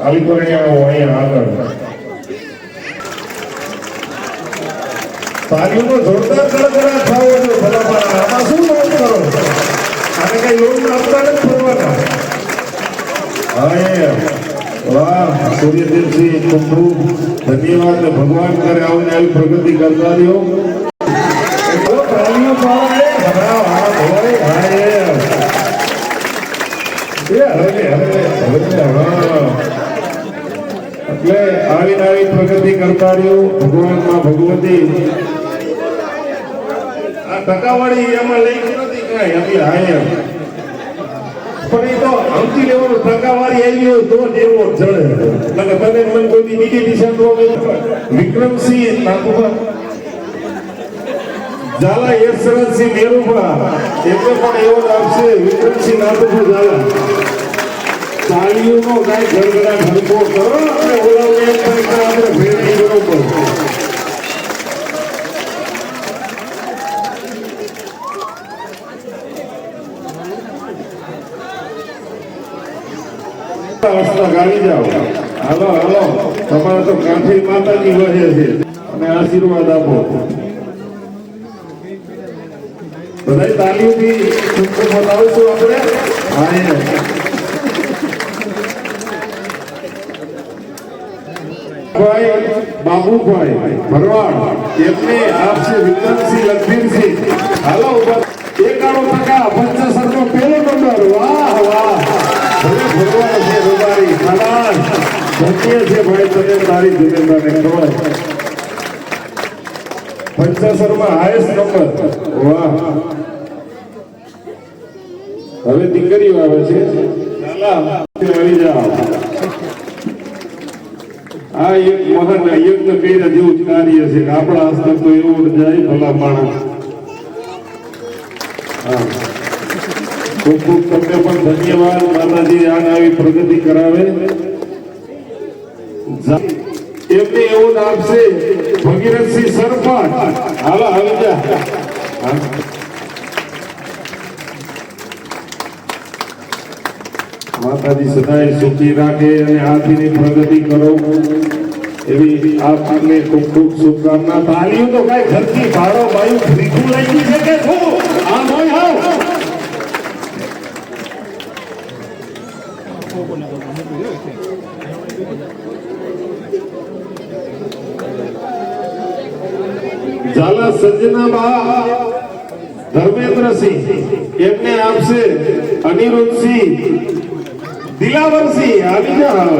આવી અહીંયા આગળ તાલીમનો જોરદાર કડકડાટ થવો જોઈએ ભલામણ. આમાં શું નોંધ કરો? આને કઈ લોન આપતા નથી ફરવાના. હા વાહ સૂર્યદેવસિંહ ખૂબ ખૂબ ધન્યવાદ. ભગવાન કરે આવીને આવી પ્રગતિ કરતા રહ્યો એટલો તાલીઓ પાડે હા હા ભાઈ હા એ એ હવે હવે હવે હા એટલે આવી આવી પ્રગતિ કરતા રહ્યો ભગવાનમાં ભગવતી. આ ટકાવાળી એમાં લઈ નથી કઈ એટલે હાય પણ એ તો આમથી લેવાનું ટકાવાળી આવી ગયું તો એવો જડે. એટલે મને મન કોઈ બીજી દિશા વિક્રમસિંહ નાગુભા ઝાલા યશરથસિંહ મેરુભા. એમને પણ એવો આપશે વિક્રમસિંહ નાગુભા ઝાલા. તાળીઓનો કાંઈ ગડગડાટ હલકો કરો અને ઓલાઓને આપણે ભેટી બરોબર. હસતા હાલો હાલો. તમારે તો કાંઠી માતાજી વહે છે. અને આશીર્વાદ આપો. બધા તાલીઓથી બતાવશું આપણે? ભાઈ બાબુભાઈ ભરવાડ, એમને આપશે વિક્રમસિંહ લખવીરસિંહ. હાલો ઉપર એકાણું ટકા પંચાસર નો પહેલો નંબર. વાહ વાહ. તારી જિમ્મેદારી પંચાસરમાં હાઈએસ્ટ નંબર વાહ. હવે દીકરીઓ આવે છે. આ એક મહાન યજ્ઞ કર્યા જેવું જ કાર્ય છે. કે આપણા હસ્તક તો એવું જાય ભલા માણસ. ખૂબ ખૂબ તમને પણ ધન્યવાદ. માતાજી આને આવી પ્રગતિ કરાવે. એમને એવું આપશે. ભગીરથસિંહ સરપંચ. હાલો આવી જા. માતાજી સદાય સુખી રાખે અને હાથીની પ્રગતિ કરો. એવી આપને ખૂબ ખૂબ શુભકામના. તાલીઓ તો કઈ ઘરથી ભાડો ભાઈ ભીખું લઈ છે કે શું? આમ હોય હાવ ઝાલા સંજનાબા ધર્મેન્દ્રસિંહ, એમને આપશે અનિરુદ્ધસિંહ દિલાવરસિંહ આવી જાઓ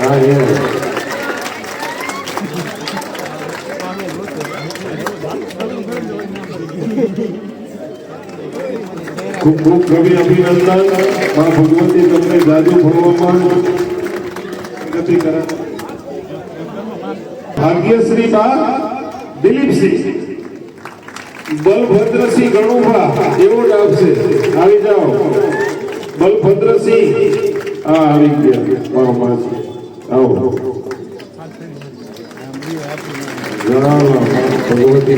હા એ ખૂબ ખૂબ કવિ અભિનંદનમાં ભગવતી તમને જાદુ ભણવામાં પ્રગતિ કરે ભાગ્યશ્રી બા દિલીપસિંહ બલભદ્રસિંહ ગણુભા એવો જ આપશે આવી જાઓ બલભદ્રસિંહ હા, આવી ગયા. મારો માસી આવો. ભગવતી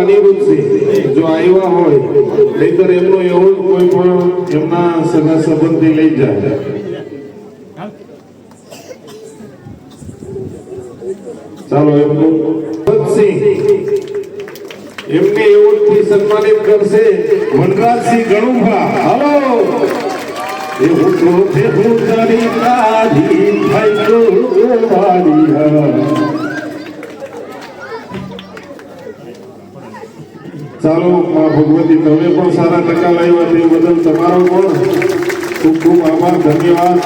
અનિરુદ્ધસિંહ, જો આવ્યા હોય, નહીતર એમનો એવો કોઈ પણ એમના સગા સંબંધી લઈ જાય. ચાલો, એમનું ભગતસિંહ એમને એવોર્ડથી સન્માનિત કરશે? વનરાજસિંહ ગણુભા હાલો! એ ઉઠો છે ઉતારી કાઢી વાળી હા ચાલો, માં ભગવતી, તમે પણ સારા ટકા લાવ્યા તે બદલ તમારો પણ ખૂબ ખૂબ આભાર, ધન્યવાદ.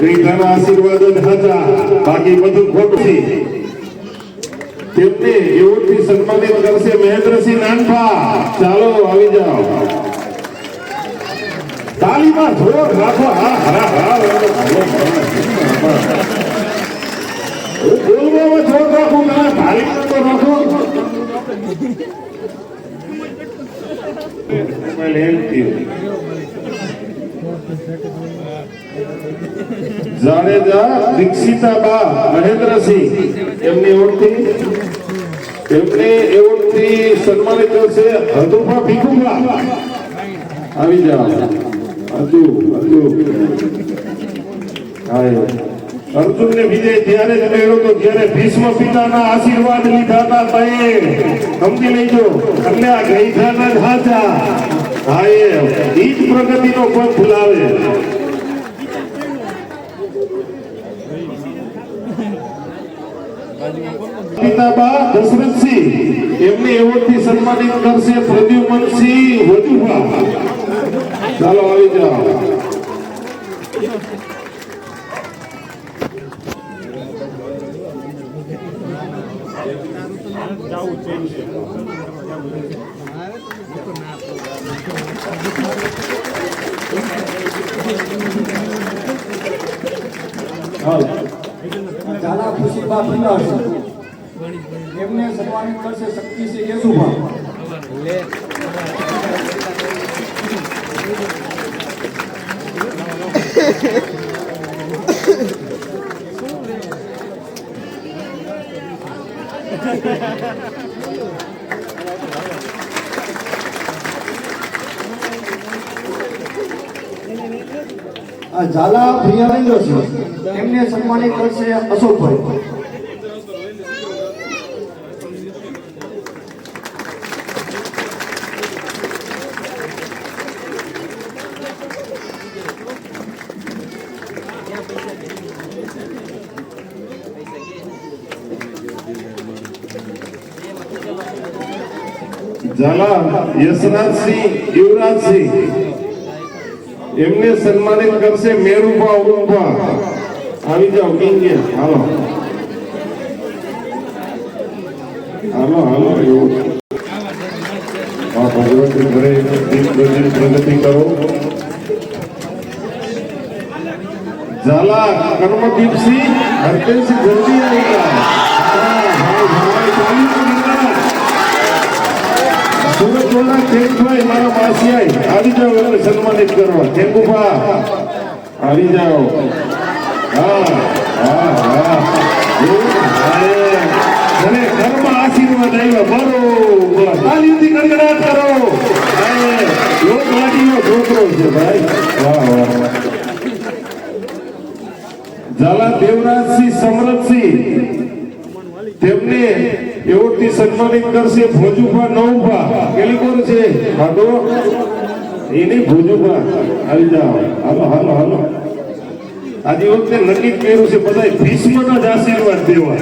ગઈકાના આશીર્વાદ જ હતા. બાકી બધું ખોટું તેમને એવોર્ડથી સન્માનિત કરશે મહેન્દ્રસિંહ નાનપા ચાલો આવી જાઓ. તાલીમાં જોર રાખો. હા હા હા, હું બોલવામાં જોર રાખું, ના તાલીમાં તો રાખો. મોબાઈલ હેંગ થયો જાડેજા દીક્ષિતા બા મહેન્દ્રસિંહ. એમની ઓળખી? એમને એવોર્ડથી સન્માનિત કરશે હરદુભા ભીખુભા આવી જાઓ હજુ હજુ. હા અર્જુન વિજય ત્યારે જ મેળ્યો તો જ્યારે ભીષ્મ પિતાના આશીર્વાદ લીધા હતા તયે સમજી લેજો, કન્યા ગઈઠાના જ હાચા. હા ઈ જ પ્રગતિનો પંથ લાવે પિતાબા દશરથસિંહ એમને એવોર્ડથી સન્માનિત કરશે પ્રદ્યુમનસિંહ વધુભા ચાલો આવી જાઓ. હાલો ઝાલા ખુશીબા ભીલાસ એમને સન્માનિત કરશે શક્તિસિંહ યેસુભા આ ઝાલા ભૈયા છે એમને સન્માનિત કરશે અશોકભાઈ. ઝાલા યશરાજસિંહ, યુવરાજસિંહ. એમને સન્માનિત કરશે મેરુભા ઉરુભા. આવી જાઓ કિંગે હાલો. હાલો હાલો, એવું. દિન પ્રગતિ કરો. ઝાલા કર્મદીપસિંહ હરતેશ જલ્દી આવી ગયા હા ભાઈ ભાઈ ચાલી તો ગયા સુરત વાળા ખેતભાઈ મારા માસિયાઈ આવી સન્માનિત કરવા. ખેંકુભા આવી જાઓ. હા આશીર્વાદ આવ્યા બરોબર ભાઈ. વાહ વાહ ઝાલા દેવરાજસિંહ સમરતસિંહ તેમને એવોર્ડથી સન્માનિત કરશે ભોજુભા નવભા. કેલી કોણ છે? ભાગો એની ભોજુભા. આવી જાઓ. હાલો હાલો હાલો. આજે વખતે નક્કી કર્યું છે બધા ભીષ્મના જ આશીર્વાદ દેવા.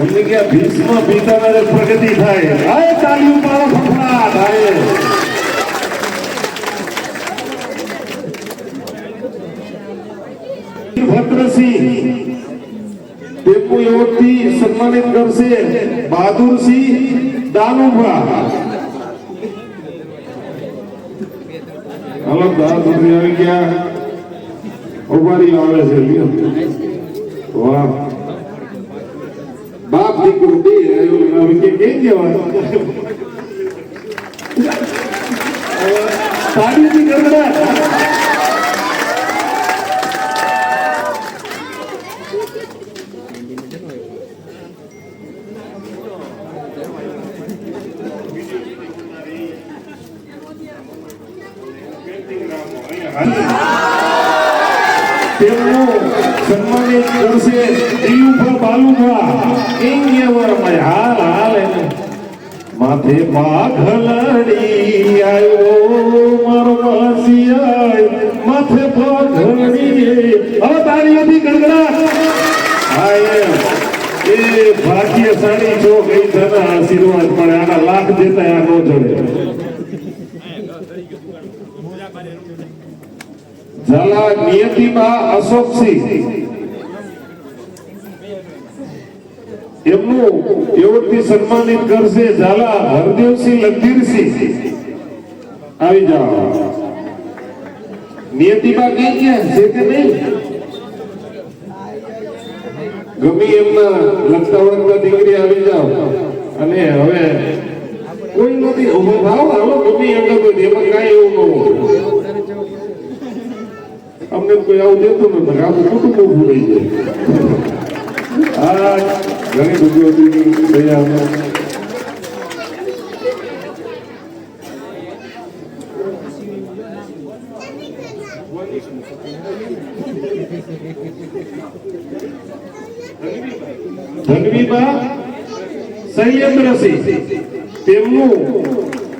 અમને કે ભીષ્મ પિતાના પ્રગતિ થાય. આય તાલીઓ ઉપાડો ફફડાટ આય ભદ્રસિંહ તેમનું એવોર્ડથી સન્માનિત કરશે બહાદુરસિંહ દાનુભા હાલો બહાદુરસિંહ આવી ગયા ઉભારી આવે છે લ્યો વાહ બાપ દીકરો બે આવ્યો હવે કે કેમ જવાય તાળીથી ગરગડા તેમનું સન્માનિત કરશે દીયુભા બાલુભા ઇંગ્યવરમાં હાલ હાલ એને. માથે પાઘલડી આવ્યો મારો માસિયાય માથે પાઘલડી હવે તાળીઓથી ગણગડા હા એમ. એ ભાગ્યશાળી છો ગઈ ધના આશીર્વાદ મળે, આના લાખ દેતા આ નો જોડે. ઝાલા નિયતિમાં અશોકસિંહ. એમનું એવોર્ડથી સન્માનિત કરશે ઝાલા હરદેવસિંહ લખીરસિંહ આવી જાઓ. નિયતિ બાકી ગયા, છે કે નહીં? ગમી એમના લગતા વળગતા દીકરી આવી જાઓ. અને હવે કોઈ નથી, ઊભો થાવ હાલો, ગમી એમ તો એમાં કાંઈ એવું ન અમને કોઈ આવું દેતું નથી આખું કુટુંબ ઊભું રહી જાય. આ ઘણી બધી હતી અહીંયા ધનવીબા તેમનું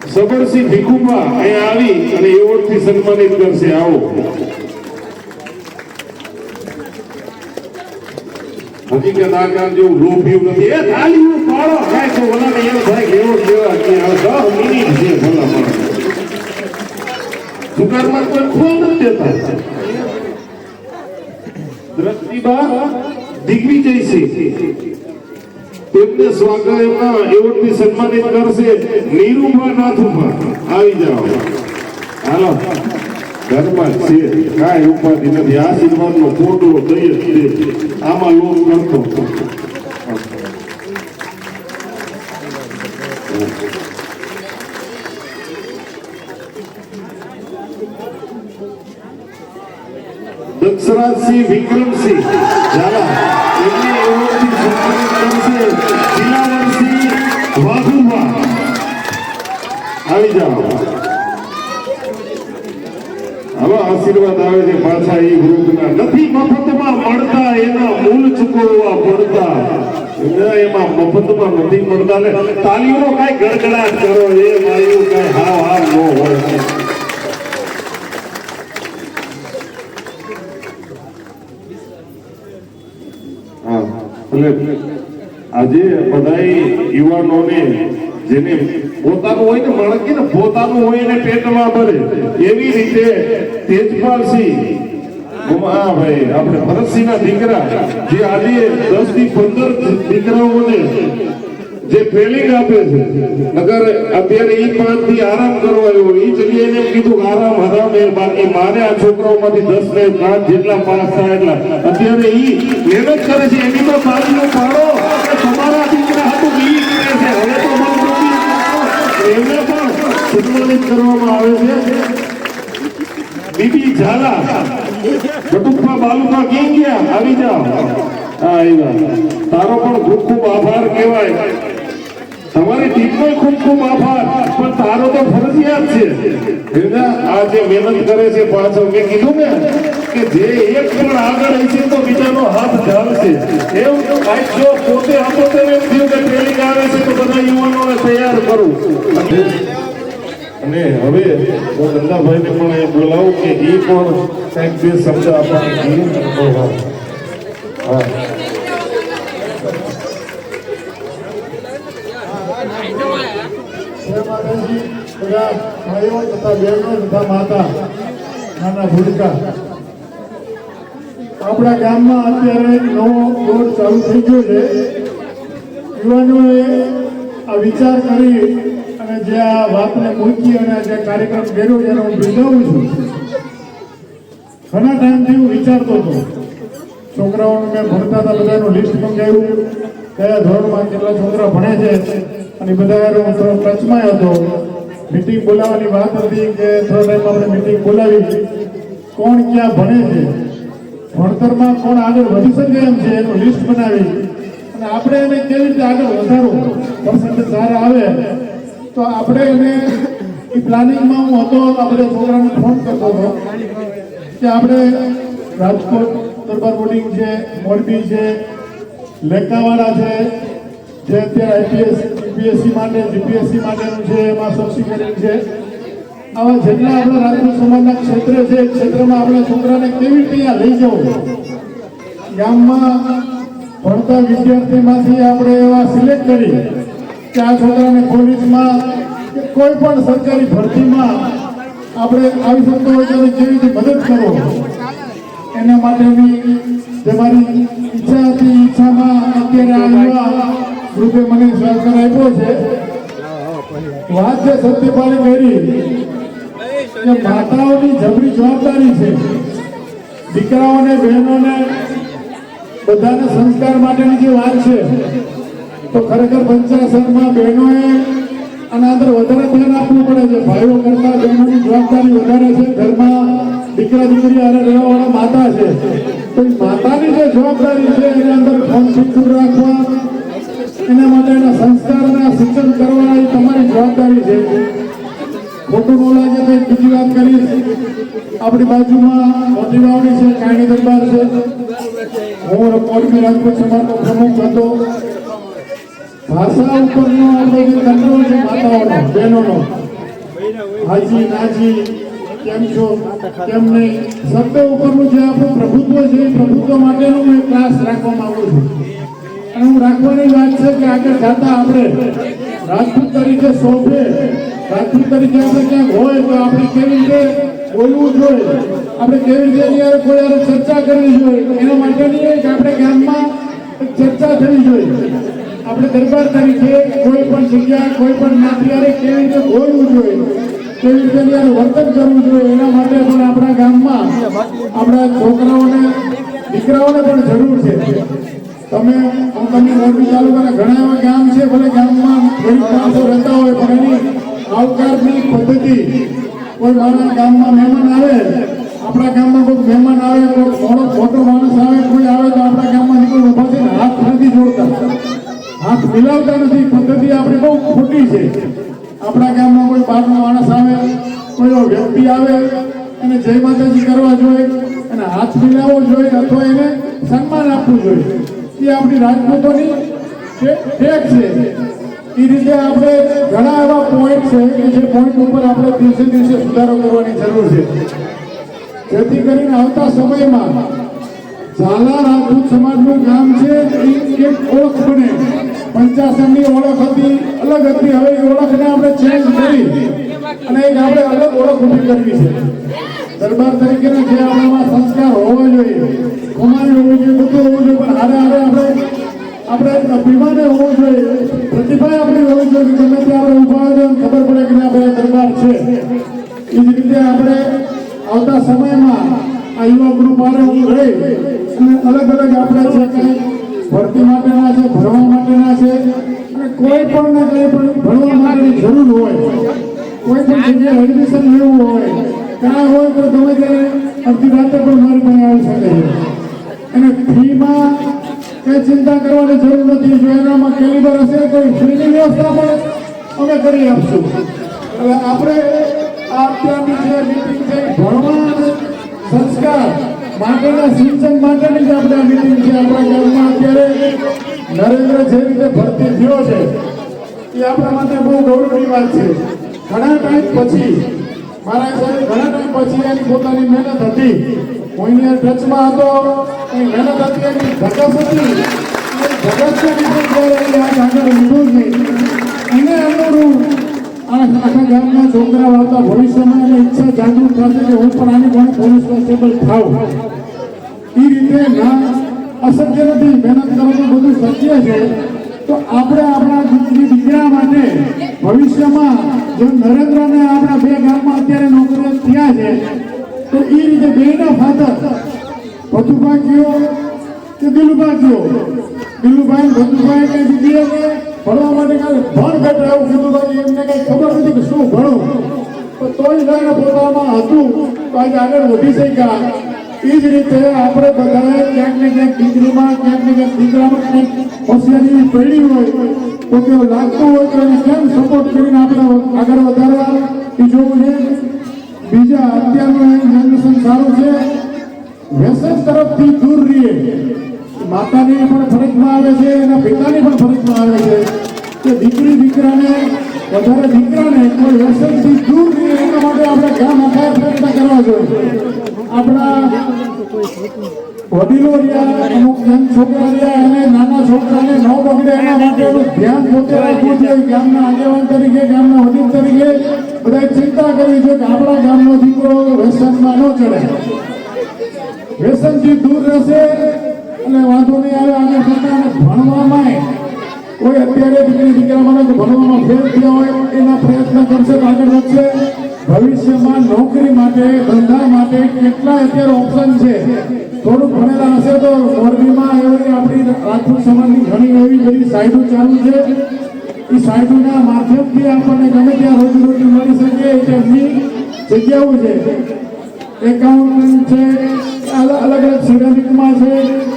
સબરસિંહ ભીખુબા અહીંયા આવી અને એવોર્ડથી સન્માનિત કરશે. આવો. હકીકત આ કામ જેવું લોભ્યું નથી. એ થાળીઓ પાડો કાંઈ તો ઓલાને એમ થાય કે એવો લેવા કે આ દસ મિનિટ છે ભલા માણસ દુકાનમાં કોઈ ખોલ નથી દેતા દ્રષ્ટિબા દિગ્વિજયસિંહ. તેમને સ્વાગત એમના એવોર્ડથી સન્માનિત કરશે નીરુબા નાથુબા આવી જાઓ. હાલો. ઘરમાં છે, કાંઈ ઉપાધિ નથી. આશીર્વાદનો ફોટો દઈ જ દે આમાં લોક કરતો વિક્રમસિંહ. ઝાલા. આવી જાઓ હવે આશીર્વાદ આવે છે પાછા એ ગ્રુપના નથી મફતમાં મળતા એના મૂલ ચૂકવવા પડતા. એમાં મફતમાં નથી મળતા ને. તાલીમો કાંઈ ગડગડાટ કરો, એ માયું કાંઈ હાવ હાવ ન હોય. હા, એટલે આજે બધાય યુવાનોને જેને પોતાનું હોય ને મળકી ને પોતાનું હોય એને પેટમાં ભરે, એવી રીતે તેજપાલસિંહ નગર અત્યારે ઈ પાંચથી આરામ કરવા આવ્યો ઈ એમ કીધું આરામ હરામ એ મારે આ છોકરાઓમાંથી દસ જેટલા પાસ થાય એટલા. અત્યારે ઈ મહેનત કરે છે, એની તો બાજુ પાડો કે તમારા દીકરા હતું ઈ કરે છે હવે તો બહુ એમને પણ સન્માનિત કરવામાં આવે છે. બીબી ઝાલા, બટુપ્પા બાલુપા કેમ ગયા? આવી જાઓ. હા આવ્યા તારો પણ ખૂબ ખૂબ આભાર કહેવાય. તમારી ટીમનો ખૂબ ખૂબ આભાર. પણ તારો તો ફરજિયાત છે. આ જે મહેનત કરે છે પાછળ મેં કીધું ને કે જે એક પણ આગળ હશે તો બીજાનો હાથ ઢાળશે. એવું કાંઈક જો પોતે આપો તો એમ થયું કે ટ્રેનિંગ આવે છે તો બધા યુવાનોને તૈયાર કરું. અને હવે હું ધંધાભાઈને પણ એ બોલાવું કે એ પણ કંઈક બે શબ્દ આપણને હા. બધા ભાઈઓ તથા બહેનો તથા માતા, નાના ભૂલકા. આપણા ગામમાં અત્યારે નવો દોર ચાલુ થઈ ગયો છે. યુવાનોએ આ વિચાર કરી અને જે આ વાતને મૂકી અને જે કાર્યક્રમ કર્યો છે હું બિરદાવું છું. ઘણા ટાઈમથી હું વિચારતો હતો. છોકરાઓને મેં ભણતા હતા, બધાનું લિસ્ટ મંગાવ્યું. કયા ધોરણમાં કેટલા છોકરા ભણે છે અને બધા હું થોડો ટચમાં હતો. મિટિંગ બોલાવવાની વાત હતી કે થોડા ટાઈમ આપણે મિટિંગ બોલાવી. કોણ ક્યાં ભણે છે? ભણતરમાં કોણ આગળ વધી શકે એમ છે એનું લિસ્ટ બનાવી. અને આપણે એને કેવી રીતે આગળ વધારવું? પર્સન્ટેજ સારા આવે. તો આપણે એને એ પ્લાનિંગમાં હું હતો આપણે છોકરાને ફોન કરતો હતો કે આપણે રાજકોટ દરબાર બોર્ડિંગ છે, મોરબી છે, લેકાવાડા છે, જે અત્યારે આઈપીએસ યુપીએસસી માટે જીપીએસસી માટેનું છે, એમાં સબસિડરી છે. આવા જેટલા આપણા રાજકોટ સમાજના ક્ષેત્ર છે, એ ક્ષેત્રમાં આપણે છોકરાને કેવી રીતે લઈ જવું? ગામમાં ભણતા વિદ્યાર્થીમાંથી આપણે એવા સિલેક્ટ કરી આ છોકરાને પોલીસમાં કોઈ પણ સરકારી ભરતીમાં આપણે આવી શકતો હોય ત્યારે કેવી રીતે મદદ કરો એના માટેની જે મારી ઈચ્છા હતી, ઈચ્છામાં અત્યારે આ રૂપે મને સહકાર આપ્યો છે. વાત છે સત્યપાલે મેરી કે માતાઓની જબરી જવાબદારી છે. દીકરાઓને, બહેનોને બધાને સંસ્કાર માટેની જે વાત છે તો ખરેખર પંચાસરમાં બહેનોએ આના અંદર વધારે ધ્યાન આપવું પડે છે. ભાઈઓ કરતા બહેનોની જવાબદારી વધારે છે. ઘરમાં દીકરા, દીકરી અને રહેવાવાળા માતા છે. તો માતાની જે જવાબદારી છે, એની અંદર ફોન દૂર રાખવા, એના માટેના સંસ્કારના શિક્ષણ કરવા એ તમારી જવાબદારી છે. ખોટું ન લાગે તો એક બીજી વાત કરીશ. આપણી બાજુમાં મોટી વાવડી છે કાયણી દરબાર છે. હું મોરબી રાજકોટ સમાજનો પ્રમુખ હતો. ભાષા ઉપરનો આપણો જે કંટ્રોલ છે માતાઓનો બહેનોનો હાજી, નાજી, કેમ છો? કેમ નહીં? શબ્દ ઉપરનું જે આપણું પ્રભુત્વ છે, એ પ્રભુત્વ માટેનું હું ક્લાસ રાખવા માંગુ છું. અને હું રાખવાની વાત છે કે આગળ જતા આપણે રાજપૂત તરીકે શોભે, રાજપૂત તરીકે આપણે ક્યાંક હોય તો આપણે કેવી રીતે બોલવું જોઈએ? આપણે કેવી રીતે હારે કોઈ યાર ચર્ચા કરવી જોઈએ? એના માટેની એક આપણે ગામમાં ચર્ચા થવી જોઈએ. આપણે દરબાર તરીકે કોઈ પણ જગ્યા કોઈ પણ નાતિયારે કેવી રીતે બોલવું જોઈએ, કેવી રીતે એનું વર્તન કરવું જોઈએ, એના માટે પણ આપણા ગામમાં, આપણા છોકરાઓને, દીકરાઓને પણ જરૂર છે. તમે હું તમને મોરબી તાલુકાના ઘણા એવા ગામ છે, ભલે ગામમાં ગરીબ માણસો રહેતા હોય, પણ એની આવકારની પદ્ધતિ, કોઈ મારા ગામમાં મહેમાન આવે, આપણા ગામમાં કોઈ મહેમાન આવે કોઈ મોટો મોટો માણસ આવે કોઈ આવે તો આપણા ગામમાં કોઈ ઊભા થઈને હાથ નથી જોડતા હાથ મિલાવતા નથી. પદ્ધતિ આપણી બહુ ખોટી છે. આપણા ગામમાં કોઈ બહારનો માણસ આવે, કોઈ વ્યક્તિ આવે, એને જય માતાજી કરવા જોઈએ અને હાથ મિલાવવો જોઈએ, અથવા એને સન્માન આપવું જોઈએ. એ આપણી રાજપૂતોની ટેક છે. એ રીતે આપણે ઘણા એવા પોઈન્ટ છે કે જે પોઈન્ટ ઉપર આપણે દિવસે દિવસે સુધારો કરવાની જરૂર છે. જેથી કરીને આવતા સમયમાં ઝાલા રાજપૂત સમાજનું ગામ છે, એ એક ઓળખ બને. પંચાસનની ઓળખ હતી, અલગ હતી. હવે એ ઓળખને આપણે ચેન્જ કરી. અને એક આપણે અલગ ઓળખ ઊભી કરવી છે. દરબાર તરીકેના જે આપણામાં સંસ્કાર હોવા જોઈએ. કુમારી હોવું જોઈએ બધું હોવું જોઈએ, પણ હારે હારે આપણે આપણે અભિમાને હોવું જોઈએ. પ્રતિભા આપણી હોવી જોઈએ, કે ગમે તે આપણે ઊભા હોય ખબર પડે કે આપણે દરબાર છે. એ જ રીતે આપણે આવતા સમયમાં આ યુવા ગ્રુપ આરે હું રહી અને અલગ અલગ આપણે જે કંઈ ભરતી માટેના છે, ભરવા માટેના છે. અને કોઈ પણ ને કંઈ પણ ભણવા માટેની જરૂર હોય, કોઈ પણ જગ્યાએ એડમિશન લેવું હોય કાંઈ હોય તો ગમે ત્યારે અડધી રાતે પણ મારી પાસે આવી શકે છે. અને ફીમાં કંઈ ચિંતા કરવાની જરૂર નથી, જો એનામાં કેલિબર હશે તો ફીની વ્યવસ્થા પણ અમે કરી આપશું. એટલે આપણે આ અત્યારની જે મિટિંગ છે, ભણવા અને સંસ્કાર માટેના સિંચન માટેની જ આપણે આ મિટિંગ છે. આપણા ગામમાં અત્યારે નરેન્દ્ર જે રીતે ભરતી થયો છે, એ આપણા માટે બહુ ગૌરવની વાત છે. ઘણા ટાઈમ પછી મારા સાહેબ, ઘણા ટાઈમ પછી એની પોતાની મહેનત હતી. હું ટચમાં હતો, એની મહેનત હતી, એની ધગસ હતી. એ ધગસને લીધે આગળ લીધું છે એને અનુરૂપ આ આખા ગામના છોકરાઓ આવતા ભવિષ્યમાં એને ઈચ્છા જાગૃત થશે કે હું પણ આની પણ પોલીસ કોન્સ્ટેબલ થાઉં. એ રીતે ના અશક્ય નથી, મહેનત કરવાનું બધું શક્ય છે. તો આપણે આપણા દીકરી માટે ભવિષ્યમાં જેમ નરેન્દ્રને આપણા બે ગામમાં અત્યારે નોકરીઓ થયા છે, તો એ રીતે બેના ફાધર ભતુભા કયો કે દિલુભાઈ કયો દિલુભાઈ ને ભતુભાઈ કઈ દીકરીએ ભણવા માટે કાંઈ ભણ ઘટે એવું કીધું હતું એમને કઈ ખબર નથી કે શું ભણું. તો તોય જઈને પોતામાં હતું તો આજે આગળ વધી શક્યા. એ જ રીતે આપણે બધાએ ક્યાંક ને ક્યાંક દીકરીમાં ક્યાંક ને ક્યાંક દીકરામાં ક્યાંક હોશિયારી પડી હોય, તો તેવું લાગતું હોય તો એને કેમ સપોર્ટ કરીને આપણે આગળ વધારવા? એ જોવું છે. બીજા અત્યારનું જનરેશન સારું છે. વ્યસન તરફથી દૂર રહીએ. માતાની પણ ફરજમાં આવે છે એના પિતાની પણ ફરજમાં આવે છે. કે દીકરી, દીકરાને, વધારે દીકરાને કોઈ વ્યસનથી દૂર નહીં એના માટે આપણે ગામ આખા પ્રયત્ન કરવા જોઈએ. આપણા વડીલો રહ્યા, અમુક યંગ છોકરા નાના છોકરાને ન બગડે એના માટેનું ધ્યાન પોતે રાખવું જોઈએ. ગામના તરીકે, ગામના ચિંતા કરવી જોઈએ કે આપણા ગામનો દીકરો વ્યસનમાં ન ચડે. વ્યસનથી દૂર રહેશે અને વાંધો નહીં આવે, આને છતાં ભણવામાં કોઈ અત્યારે દીકરી દીકરા મને તો ભણવામાં ફેલ થયા હોય, એના પ્રયત્ન કરશે તો આગળ વધશે. ભવિષ્યમાં નોકરી માટે, ધંધા માટે કેટલા અત્યારે ઓપ્શન છે? થોડુંક ભણેલા હશે તો મોરબીમાં એવી આપણી રાજપૂત સમાજની ઘણી એવી બધી સાઇટો ચાલુ છે. એ સાઇટોના માધ્યમથી આપણને ગમે ત્યાં રોજીરોટી મળી શકે ટાઈપની જગ્યાઓ છે. એકાઉન્ટ છે અલગ અલગ સિરામિકમાં છે.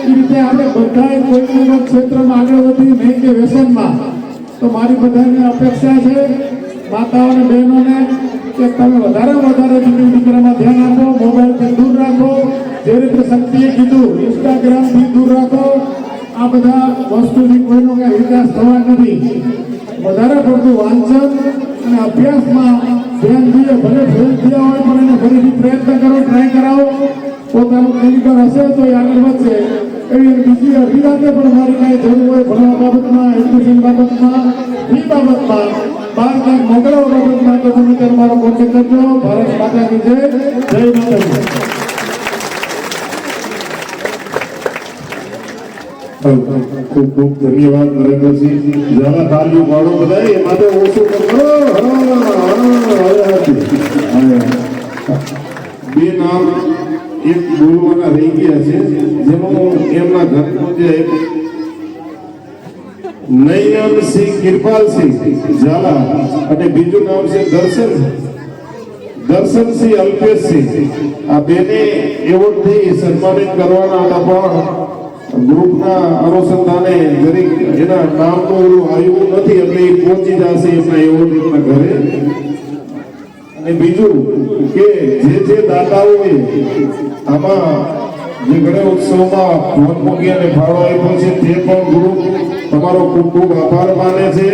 એ રીતે આપણે બધાએ કોઈ કોઈ ક્ષેત્રમાં આગળ વધી નહીં કે વ્યસનમાં તો મારી બધાને અપેક્ષા છે માતાઓ બહેનોને, કે તમે વધારે વધારે દીકરી દીકરામાં ધ્યાન આપો મોબાઈલથી દૂર રાખો. જે રીતે શક્તિએ કીધું ઇન્સ્ટાગ્રામથી દૂર રાખો. આ બધા વસ્તુથી કોઈનો કાંઈ વિકાસ થવા નથી. વધારે પડતું વાંચન અને અભ્યાસમાં ધ્યાન દઈએ ભલે ફેલ થયા હોય, પણ એને ફરીથી પ્રયત્ન કરો ટ્રાય કરાવો. પોતાનું નિરીક્ષણ હશે તો એ આગળ વધશે એવી બીજી અઢી પણ મારી કાંઈ જરૂર હોય ભણવા બાબતમાં એજ્યુકેશન બાબતમાં ફી બાબતમાં બાર ક્યાંક મોકલવા બાબતમાં તમે ત્યારે મારો કરજો ભારત માતાની જય જય માતાજી ખૂબ ખૂબ ધન્યવાદ નરેન્દ્રસિંહ જરા તાલીઓ પાડો માટે ઓછું કરો નામ એક બોલવાના રહી ગયા છે, જેમાં એમના ઘરનો જે એક કિરપાલસિંહ ઝાલા અને બીજું નામ છે દર્શન દર્શનસિંહ અલ્પેશસિંહ આ બેને એવોર્ડથી સન્માનિત કરવાના હતા, પણ ગ્રુપના અનુસંધાને દરેક એના નામનું એવું આવ્યું નથી, એટલે એ પહોંચી જશે એમના એવોર્ડ એમના ઘરે. અને બીજું કે જે જે દાતાઓએ આમાં જે ગણેશ ઉત્સવમાં ભોજ મૂકી અને ફાળો આપ્યો છે. તે પણ ગુરુ તમારો ખૂબ ખૂબ આભાર માને છે.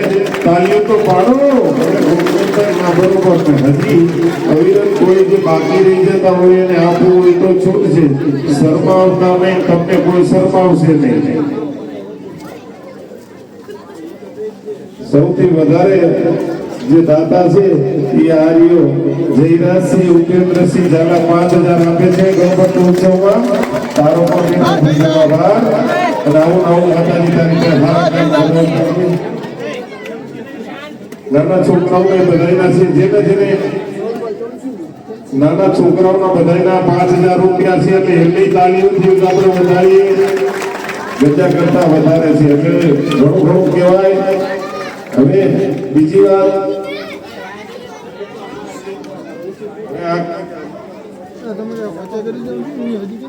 તાલીઓ તો પાડો. હજી અવિરત કોઈ જે બાકી રહી જતા હોય એને આપવું હોય તો છૂટ છે. શરમાવતા તમને કોઈ શરમાવશે નહીં. સૌથી વધારે જે દાતા છે, એ આર્યો જયરાજસિંહ ઉપેન્દ્રસિંહ ઝાલા પાંચ હજાર આપે છે ગણપત ઉત્સવમાં. તારો પણ આભાર. આવું આવું માતાજી તારી પાસે સારા કામ નાના છોકરાઓને બધાયના છે, જેને જેને નાના છોકરાઓના બધાયના પાંચ હજાર રૂપિયા છે, એટલે એમની તાલીમથી આપણે વધારીએ. ગજા કરતા વધારે છે, એટલે ઘણું ઘણું કહેવાય. હવે બીજી વાત હવે આ તમે વાંચા કરી જાવ છો, હું હજી કેમ બીજી?